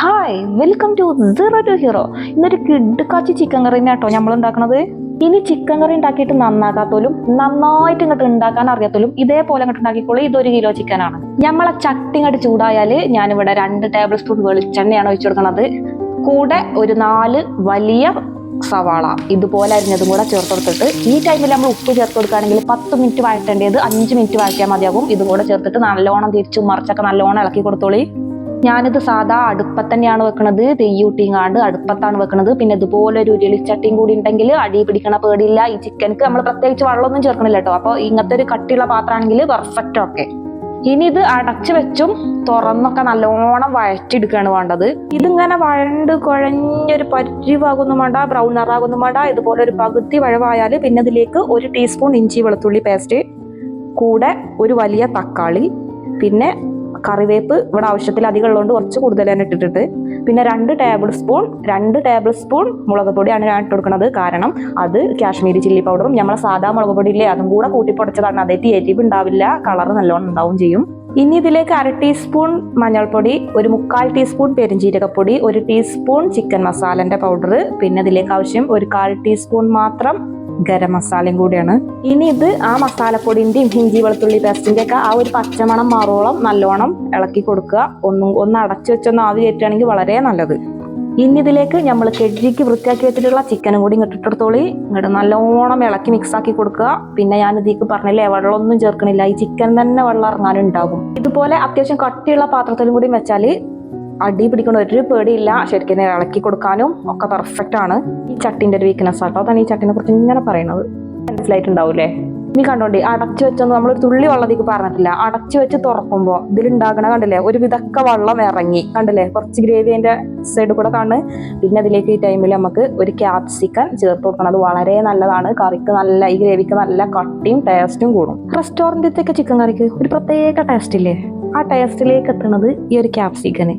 Hi welcome to zero to hero ഇന്നൊരു കിഡ്ക്കാച്ചി chicken കറി കേട്ടോ നമ്മൾ ഉണ്ടാക്കുന്നത് ഇനി ചിക്കൻ കറി ഉണ്ടാക്കിയിട്ട് നന്നാക്കാത്തോലും നന്നായിട്ട് ഇങ്ങോട്ട് ഉണ്ടാക്കാൻ അറിയാത്തോലും ഇതേപോലെ ഇങ്ങോട്ട് ഉണ്ടാക്കിക്കോളൂ. ഇതൊരു കിലോ ചിക്കനാണ് നമ്മളെ ചട്ടി ഇങ്ങോട്ട് ചൂടായാൽ ഞാനിവിടെ രണ്ട് ടേബിൾ സ്പൂൺ വെളിച്ചെണ്ണയാണ് ഒഴിച്ചു കൊടുക്കുന്നത് കൂടെ ഒരു നാല് വലിയ സവാള ഇതുപോലെ അരിഞ്ഞതും കൂടെ ചേർത്ത് കൊടുത്തിട്ട് ഈ ടൈമിൽ നമ്മൾ ഉപ്പ് ചേർത്ത് കൊടുക്കുകയാണെങ്കിൽ പത്ത് മിനിറ്റ് വഴറ്റേണ്ടത് അഞ്ച് മിനിറ്റ് വഴറ്റിയാൽ മതിയാകും ഇതും കൂടെ ചേർത്തിട്ട് നല്ലോണം തിരിച്ചും മറിച്ചൊക്കെ നല്ലോണം ഇളക്കി കൊടുത്തോളി. ഞാനിത് സാധാ അടുപ്പത്ത് തന്നെയാണ് വെക്കണത്. തെയ്യൂട്ടിങ്ങാണ്ട് അടുപ്പത്താണ് വെക്കണത്. പിന്നെ ഇതുപോലെ ഒരു ഉരുളിച്ചട്ടിയും കൂടി ഉണ്ടെങ്കിൽ അടി പിടിക്കണ പേടിയില്ല. ഈ ചിക്കൻക്ക് നമ്മൾ പ്രത്യേകിച്ച് വെള്ളമൊന്നും ചേർക്കണില്ല കേട്ടോ. അപ്പോൾ ഇങ്ങനത്തെ ഒരു കട്ടിയുള്ള പാത്രമാണെങ്കിൽ പെർഫെക്റ്റ് ഓക്കെ ഇനി ഇത് അടച്ചു വെച്ചും തുറന്നൊക്കെ നല്ലോണം വഴറ്റിയെടുക്കുകയാണ് വേണ്ടത്. ഇതിങ്ങനെ വഴണ്ട് കുഴഞ്ഞൊരു പരിവാകൊന്നും വേണ്ട ബ്രൗൺ നിറാകൊന്നും വേണ്ട. ഇതുപോലെ ഒരു പകുതി വഴവായാൽ പിന്നെ ഇതിലേക്ക് ഒരു ടീസ്പൂൺ ഇഞ്ചി വെളുത്തുള്ളി പേസ്റ്റ് കൂടെ ഒരു വലിയ തക്കാളി പിന്നെ കറിവേപ്പ് ഇവിടെ ആവശ്യത്തിലധികം ഉള്ളതുകൊണ്ട് കുറച്ച് കൂടുതൽ തന്നെ ഇട്ടിട്ടിട്ട്. പിന്നെ രണ്ട് ടേബിൾ സ്പൂൺ രണ്ട് ടേബിൾ സ്പൂൺ മുളക് പൊടിയാണ് ഞാൻ ഇട്ട് കൊടുക്കുന്നത്. കാരണം അത് കാശ്മീരി ചില്ലി പൗഡറും നമ്മളെ സാധാ മുളക് പൊടി ഇല്ലേ അതും കൂടെ കൂട്ടി പൊടിച്ചതാണ്. അതേ എരിവ് ഉണ്ടാവില്ല കളർ നല്ലോണം ഉണ്ടാവും ചെയ്യും. ഇനി ഇതിലേക്ക് അര ടീസ്പൂൺ മഞ്ഞൾപ്പൊടി ഒരു മുക്കാൽ ടീസ്പൂൺ പെരുംജീരകപ്പൊടി ഒരു ടീസ്പൂൺ ചിക്കൻ മസാലന്റെ പൗഡർ പിന്നെ ഇതിലേക്ക് ആവശ്യം ഒരു കാൽ ടീസ്പൂൺ മാത്രം ഗരം മസാലയും കൂടിയാണ്. ഇനി ഇത് ആ മസാലപ്പൊടിന്റെയും ഇഞ്ചി വെളുത്തുള്ളി പേസ്റ്റിന്റെ ഒക്കെ ആ ഒരു പച്ചമണം മാറോളം നല്ലോണം ഇളക്കി കൊടുക്കുക. ഒന്നും ഒന്ന് അടച്ചു വെച്ചൊന്ന് ആവി കയറ്റുകയാണെങ്കിൽ വളരെ നല്ലത്. ഇനി ഇതിലേക്ക് നമ്മൾ കെജിക്ക് വൃത്തിയാക്കി വെച്ചിട്ടുള്ള ചിക്കനും കൂടി ഇട്ടിട്ടെടുത്തോളി ഇങ്ങോട്ട് നല്ലോണം ഇളക്കി മിക്സ് ആക്കി കൊടുക്കുക. പിന്നെ ഞാൻ ഇതിലേക്ക് പറഞ്ഞില്ലേ വെള്ളമൊന്നും ചേർക്കണില്ല. ഈ ചിക്കൻ തന്നെ വെള്ളം ഇറങ്ങാനുണ്ടാകും. ഇതുപോലെ അത്യാവശ്യം കട്ടിയുള്ള പാത്രത്തിലും കൂടി വെച്ചാൽ അടി പിടിക്കുന്ന ഒരു പേടിയില്ല. ശരിക്കും ഇളക്കി കൊടുക്കാനും ഒക്കെ പെർഫെക്റ്റ് ആണ്. ഈ ചട്ടിന്റെ ഒരു വീക്ക്നെസ് ആട്ടോ. അതാണ് ഈ ചട്ടിനെ കുറിച്ച് ഇങ്ങനെ പറയുന്നത് മനസ്സിലായിട്ടുണ്ടാവൂലേ നീ കണ്ടോണ്ടി അടച്ചു വെച്ചൊന്നും നമ്മൾ ഒരു തുള്ളി വെള്ളത്തേക്ക് പറഞ്ഞിട്ടില്ല അടച്ചു വെച്ച് തുറക്കുമ്പോൾ ഇതിലുണ്ടാകണ കണ്ടില്ലേ ഒരു വിധക്ക വെള്ളം ഇറങ്ങി. കണ്ടില്ലേ കുറച്ച് ഗ്രേവി അതിന്റെ സൈഡ് കൂടെ കാണുന്നു പിന്നെ അതിലേക്ക് ഈ ടൈമിൽ നമുക്ക് ഒരു ക്യാപ്സിക്കൻ ചേർത്ത് കൊടുക്കണം. അത് വളരെ നല്ലതാണ്. കറിക്ക് നല്ല ഈ ഗ്രേവിക്ക് നല്ല കട്ടിയും ടേസ്റ്റും കൂടും. റെസ്റ്റോറന്റിലത്തേക്ക് ചിക്കൻ കറിക്ക് ഒരു പ്രത്യേക ടേസ്റ്റ് ഇല്ലേ? ആ ടേസ്റ്റിലേക്ക് എത്തുന്നത് ഈ ഒരു ക്യാപ്സിക്കന്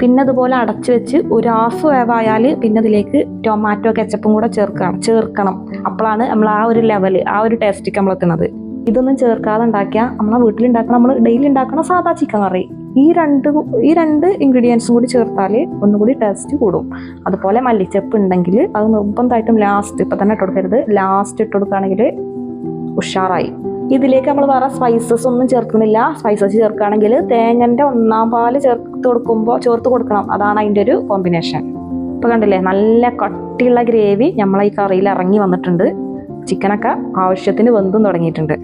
പിന്നെ അതുപോലെ അടച്ചു വെച്ച് ഒരു ഹാഫ് വേവായാൽ പിന്നെ അതിലേക്ക് ടൊമാറ്റോ കെച്ചപ്പും കൂടെ ചേർക്കണം ചേർക്കണം. അപ്പോഴാണ് നമ്മൾ ആ ഒരു ലെവൽ ആ ഒരു ടേസ്റ്റിക്ക് നമ്മൾ എത്തുന്നത്. ഇതൊന്നും ചേർക്കാതെ ഉണ്ടാക്കിയാൽ നമ്മളെ വീട്ടിലുണ്ടാക്കണം നമ്മൾ ഡെയിലി ഉണ്ടാക്കണ സാധാ ചിക്കൻ കറി. ഈ രണ്ട് ഈ രണ്ട് ഇൻഗ്രീഡിയൻസും കൂടി ചേർത്താൽ ഒന്നുകൂടി ടേസ്റ്റ് കൂടും. അതുപോലെ മല്ലിച്ചപ്പ് ഉണ്ടെങ്കിൽ അത് നിർബന്ധമായിട്ടും ലാസ്റ്റ് ഇപ്പം തന്നെ ഇട്ട് കൊടുക്കരുത്. ലാസ്റ്റ് ഇട്ട് കൊടുക്കുകയാണെങ്കിൽ ഉഷാറായി. ഇതിലേക്ക് നമ്മൾ വേറെ സ്പൈസസ് ഒന്നും ചേർക്കുന്നില്ല. സ്പൈസസ് ചേർക്കുകയാണെങ്കിൽ തേങ്ങന്റെ ഒന്നാം പാൽ ചേർത്ത് കൊടുക്കുമ്പോൾ ചേർത്ത് കൊടുക്കണം. അതാണ് അതിന്റെ ഒരു കോമ്പിനേഷൻ ഇപ്പൊ കണ്ടില്ലേ നല്ല കട്ടിയുള്ള ഗ്രേവി നമ്മളെ ഈ കറിയിൽ ഇറങ്ങി വന്നിട്ടുണ്ട്. ചിക്കനൊക്കെ ആവശ്യത്തിന് വെന്തും തുടങ്ങിയിട്ടുണ്ട്.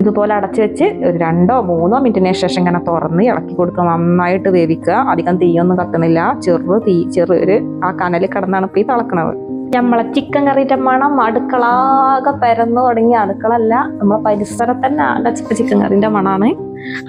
ഇതുപോലെ അടച്ചു വെച്ച് ഒരു രണ്ടോ മൂന്നോ മിനിറ്റിന് ശേഷം ഇങ്ങനെ തുറന്ന് ഇളക്കി കൊടുക്കുക നന്നായിട്ട് വേവിക്കുക. അധികം തീയൊന്നും കത്തുന്നില്ല. ചെറു തീ ചെറിയൊരു ആ കനൽ കിടന്നാണ് ഇപ്പോൾ ഈ തിളക്കണത്. നമ്മളെ ചിക്കൻ കറിയുടെ മണം അടുക്കളാകെ പരന്നു തുടങ്ങി അടുക്കളല്ല നമ്മളെ പരിസരത്ത് തന്നെ ആകെ ചിക്കൻ കറിന്റെ മണമാണ്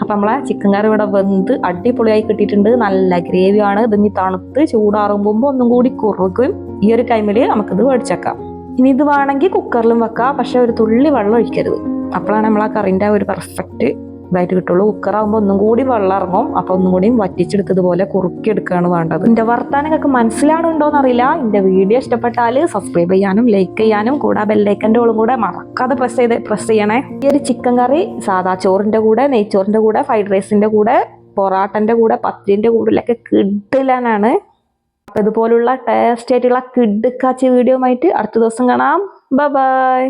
അപ്പൊ നമ്മളെ ചിക്കൻ കറി ഇവിടെ വെന്ത് അടിപൊളിയായി കിട്ടിയിട്ടുണ്ട്. നല്ല ഗ്രേവിയാണ് ഇതിനി തണുത്ത് ചൂടാറുമ്പോൾ ഒന്നും കൂടി കുറുക്കും ഈ ഒരു ടൈമിൽ നമുക്കിത് മേടിച്ചേക്കാം ഇനി ഇത് വേണമെങ്കിൽ കുക്കറിലും വെക്കാം. പക്ഷെ ഒരു തുള്ളി വെള്ളം ഒഴിക്കരുത്. അപ്പോഴാണ് നമ്മൾ ആ കറിന്റെ ഒരു പെർഫെക്റ്റ് ഇതായിട്ട് കിട്ടുള്ളൂ. കുക്കറാകുമ്പോൾ ഒന്നും കൂടി വെള്ളം ഇറങ്ങും. അപ്പൊ ഒന്നും കൂടി വറ്റിച്ചെടുത്തതുപോലെ കുറുക്കി എടുക്കുകയാണ് വേണ്ടത്. എന്റെ വർത്താനങ്ങൾക്ക് മനസ്സിലാണുണ്ടോ അറിയില്ല എന്റെ വീഡിയോ ഇഷ്ടപ്പെട്ടാൽ സബ്സ്ക്രൈബ് ചെയ്യാനും ലൈക്ക് ചെയ്യാനും കൂടെ ബെല്ലൈക്കന്റെ ഓളും കൂടെ മറക്കാതെ പ്രസ് ചെയ്ത് പ്രസ് ചെയ്യണേ. ഈ ഒരു ചിക്കൻ കറി സാധാ ചോറിന്റെ കൂടെ നെയ്ച്ചോറിന്റെ കൂടെ ഫ്രൈഡ് റൈസിന്റെ കൂടെ പൊറാട്ടന്റെ കൂടെ പത്തിന്റെ കൂടെയൊക്കെ കിട്ടില്ലാനാണ് അപ്പൊ ഇതുപോലുള്ള ടേസ്റ്റ് ആയിട്ടുള്ള കിഡ് കാച്ചി വീഡിയോ ആയിട്ട് അടുത്ത ദിവസം കാണാം. ബൈ